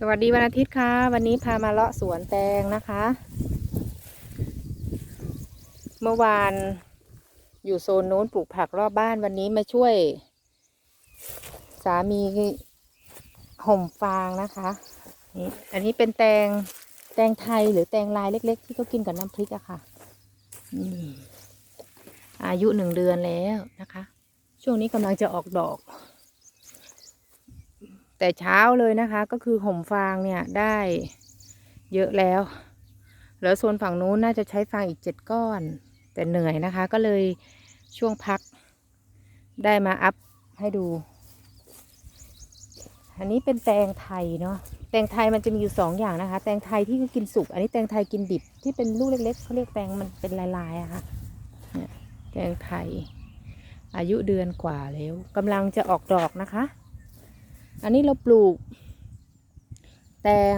สวัสดีวันอาทิตย์ค่ะ วันนี้พามาเลาะสวนแตงนะคะ เมื่อวานอยู่โซนนู้นปลูกผักรอบบ้านวันนี้มาช่วย สามีห่มฟางนะคะนี่อันนี้เป็นแตงแตงไทยหรือแตงลายเล็ก ๆ ที่เขากินกับน้ำพริกอะค่ะนี่อายุหนึ่งเดือนแล้วนะคะ ช่วงนี้กำลังจะออกดอก แต่เช้าเลยนะคะก็คือห่มฟางเนี่ยได้เยอะแล้ว แล้วโซนฝั่งนู้นน่าจะใช้ฟางอีกเจ็ดก้อน แต่เหนื่อยนะคะ ก็เลยช่วงพักได้มาอัพให้ดู อันนี้เป็นแตงไทยเนาะ แตงไทยมันจะมีอยู่สองอย่างนะคะ แตงไทยที่กินสุก อันนี้แตงไทยกินดิบที่เป็นลูกเล็กๆเขาเรียกแตงมันเป็นลายๆอะค่ะเนี่ยแตงไทย อายุเดือนกว่าแล้วกำลังจะออกดอกนะคะ อันนี้เราปลูก แตง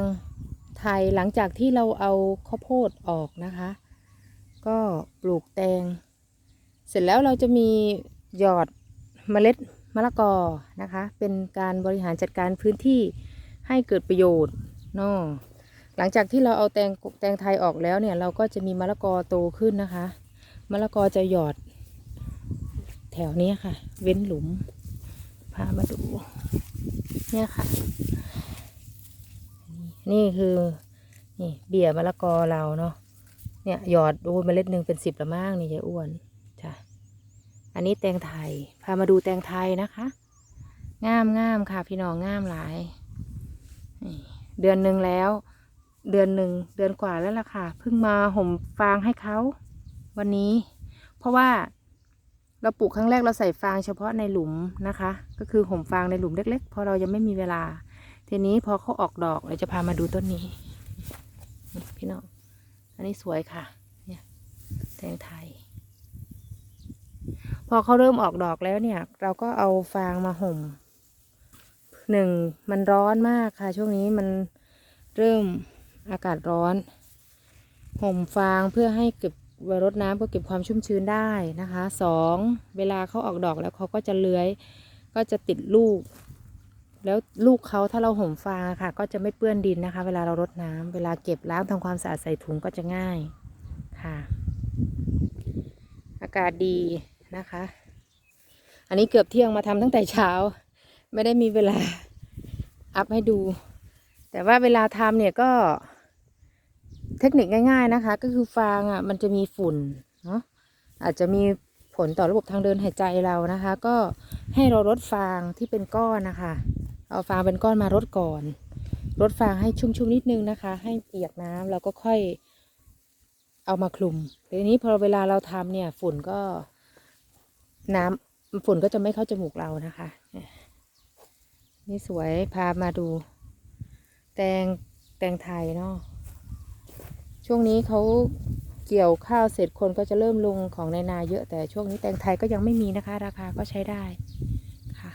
ไทยหลังจากที่เราเอาข้าวโพดออกนะคะ ก็ปลูกแตง เสร็จแล้วเราจะมีหยอดเมล็ดมะละกอนะคะ เป็นการบริหารจัดการพื้นที่ให้เกิดประโยชน์เนาะหลังจากที่เราเอาแตงแตงไทยออกแล้วเนี่ย เราก็จะมีมะละกอโตขึ้นนะคะมะละกอจะหยอด แถวนี้ค่ะ เว้นหลุมพามาดู เนี่ยค่ะ นี่คือ นี่เบี่ยมะละกอเราเนาะ เนี่ยหยอดดูเมล็ดหนึ่งเป็นสิบละมั่งนี่ยายอ้วนจ้ะอันนี้แตงไทย พามาดูแตงไทยนะคะ งามงามค่ะ พี่น้องงามหลาย เดือนหนึ่งแล้ว เดือนหนึ่งเดือนกว่าแล้วล่ะค่ะ เพิ่งมาห่มฟางให้เขา วันนี้ เพราะว่า เราปลูกครั้งแรกเราใส่ฟางเฉพาะในหลุมนะคะ ก็คือห่มฟางในหลุมเล็กๆเพราะเรายังไม่มีเวลา ทีนี้พอเขาออกดอกเราจะพามาดูต้นนี้พี่น้องอันนี้สวยค่ะ เนี่ยแตงไทย พอเขาเริ่มออกดอกแล้วเนี่ย เราก็เอาฟางมาห่มหนึ่งมันร้อนมากค่ะ ช่วงนี้มันเริ่มอากาศร้อน ห่มฟางเพื่อให้เก็บ รดน้ำก็เก็บความชุ่มชื้นได้นะคะสองเวลาเขาออกดอกแล้วเขาก็จะเลื้อย ก็จะติดลูก แล้วลูกเขาถ้าเราห่มฟางค่ะ ก็จะไม่เปื้อนดินนะคะ เวลาเรารดน้ำเวลาเก็บล้างทำความสะอาดใส่ถุงก็จะง่ายค่ะ อากาศดีนะคะ อันนี้เกือบเที่ยงมาทำตั้งแต่เช้า ไม่ได้มีเวลาอัพให้ดู แต่ว่าเวลาทำเนี่ยก็ เทคนิคง่าย ๆนะคะ ก็คือฟางอะมันจะมีฝุ่นเนาะอาจจะมีผลต่อระบบทางเดินหายใจเรานะคะ ก็ให้เรารดฟางที่เป็นก้อนนะคะ เอาฟางเป็นก้อนมารดก่อนรดฟางให้ชุ่มๆนิดนึงนะคะ ให้เปียกน้ำแล้วก็ค่อยเอามาคลุมทีนี้พอเวลาเราทำเนี่ย ฝุ่นก็น้ำฝุ่นก็จะไม่เข้าจมูกเรานะคะ นี่สวยพามาดู แตงแตงไทยเนาะ ช่วงนี้เขาเกี่ยวข้าวเสร็จคนก็จะเริ่มลงของในนาเยอะแต่ช่วงนี้แตงไทยก็ยังไม่มีนะคะ ราคาก็ใช้ได้ค่ะ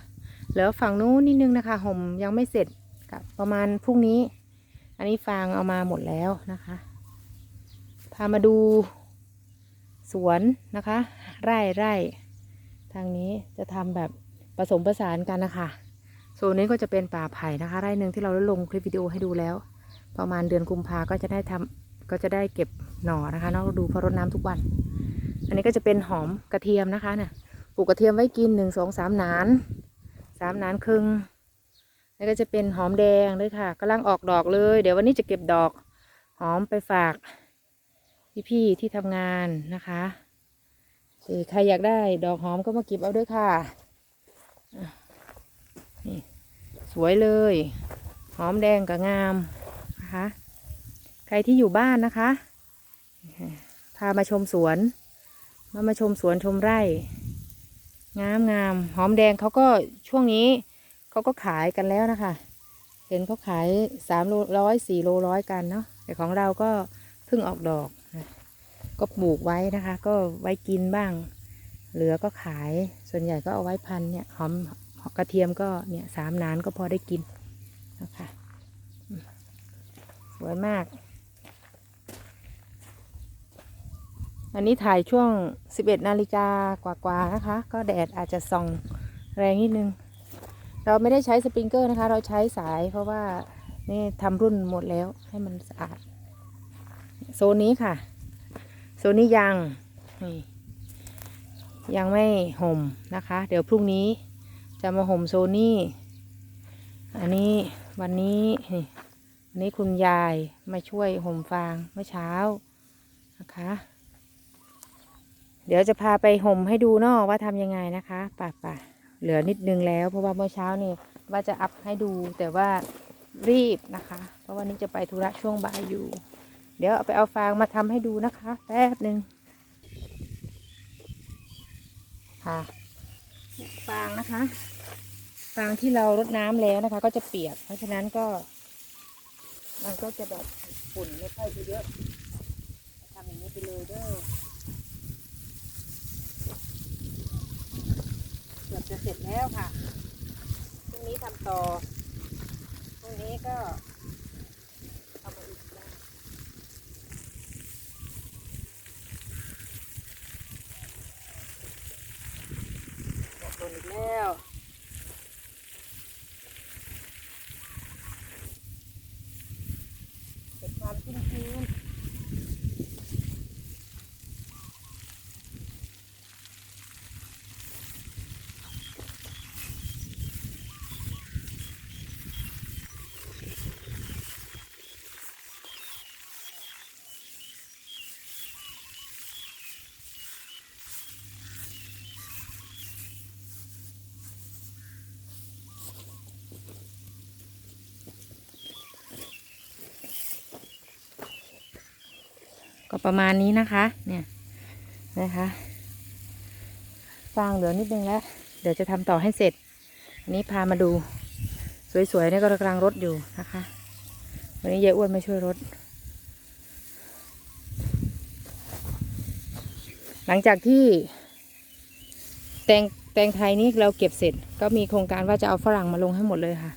แล้วฝั่งนู้นนิดนึงนะคะห่มยังไม่เสร็จกับประมาณพรุ่งนี้ อันนี้ฟางเอามาหมดแล้วนะคะ พามาดูสวนนะคะ ไร่ไร่ทางนี้จะทำแบบผสมผสานกันนะคะโซนนี้ก็จะเป็นป่าไผ่นะคะ ไร่หนึ่งที่เราได้ลงคลิปวิดีโอให้ดูแล้ว ประมาณเดือนกุมภาก็จะได้ทำ ก็จะได้เก็บหน่อนะคะนอกฤดูเพราะรดน้ำทุกวัน อันนี้ก็จะเป็นหอมกระเทียมนะคะเนี่ยปลูกกระเทียมไว้กินหนึ่งสองสามนานสามนานครึ่งแล้วก็จะเป็นหอมแดงด้วยค่ะกำลังออกดอกเลย เดี๋ยววันนี้จะเก็บดอกหอมไปฝากพี่ๆที่ทำงานนะคะใครอยากได้ดอกหอมก็มาเก็บเอาด้วยค่ะนี่สวยเลย หอมแดงกับงามนะคะ รที่อยู่บ้านนะคะ พามาชมสวน มามาชมสวนชมไร่ งามงามหอมแดงเขาก็ช่วงนี้เขาก็ขายกันแล้วนะคะ เห็นเขาขายสามโลร้อยสี่โลร้อยกันเนาะแต่ของเราก็เพิ่งออกดอก ก็ปลูกไว้นะคะ ก็ไว้กินบ้าง เหลือก็ขายส่วนใหญ่ก็เอาไว้พันเนี่ยหอมกระเทียมก็เนี่ยสามนานก็พอได้กินนะคะสวยมาก อันนี้ถ่ายช่วง 11นาฬิกากว่าๆนะคะ ก็แดดอาจจะส่องแรงนิดนึง เราไม่ได้ใช้สปริงเกอร์นะคะ เราใช้สายเพราะว่านี่ทำรุ่นหมดแล้วให้มันสะอาด โซนนี้ค่ะ โซนนี้ยังนี่ยังไม่ห่มนะคะ เดี๋ยวพรุ่งนี้จะมาห่มโซนนี้อันนี้วันนี้นี่วันนี้คุณยายมาช่วยห่มฟางเมื่อเช้านะคะ เดี๋ยวจะพาไปห่มให้ดูเนอะว่าทำยังไงนะคะป่าป่าเหลือนิดนึงแล้ว เพราะว่าเมื่อเช้านี่ว่าจะอัพให้ดูแต่ว่ารีบนะคะ เพราะวันนี้จะไปธุระช่วงบ่ายอยู่ เดี๋ยวเอาไปเอาฟางมาทำให้ดูนะคะแป๊บหนึ่งค่ะฟางนะคะฟางที่เรารดน้ำแล้วนะคะ ก็จะเปียก เพราะฉะนั้นก็ มันก็จะแบบฝุ่นไม่ค่อยเยอะทำอย่างนี้ไปเลยเด้อ กือบจะเสร็จแล้วค่ะพรุ่งนี้ทำต่อพรุ่งนี้ก็เอามาอีกแล้ว หมดลงอีกแล้วเก็บความชุ่มชื้นก็ ประมาณนี้นะคะ เนี่ยนะคะฟางเหลือนิดนึงแล้ว เดี๋ยวจะทำต่อให้เสร็จ อันนี้พามาดู สวยๆนี่ก็กำลังรดอยู่นะคะ วันนี้ยายอ้วนมาช่วยรดหลังจากที่ แตงแตงไทยนี่เราเก็บเสร็จ ก็มีโครงการว่าจะเอาฝรั่งมาลงให้หมดเลยค่ะ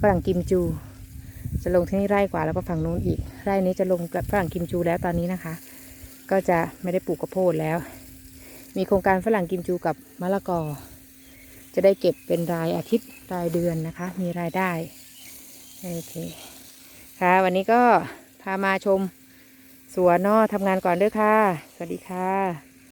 ฝรั่งกิมจู จะลงที่นี่ไร่กว่าแล้วก็ฝั่งนู้นอีก ไร่นี้จะลงกับฝรั่งกิมจูแล้วตอนนี้นะคะ ก็จะไม่ได้ปลูกข้าวโพดแล้ว มีโครงการฝรั่งกิมจูกับมะละกอ จะได้เก็บเป็นรายอาทิตย์รายเดือนนะคะ มีรายได้โอเคค่ะ วันนี้ก็พามาชมสวนนอทำงานก่อนเด้วยค่ะ สวัสดีค่ะ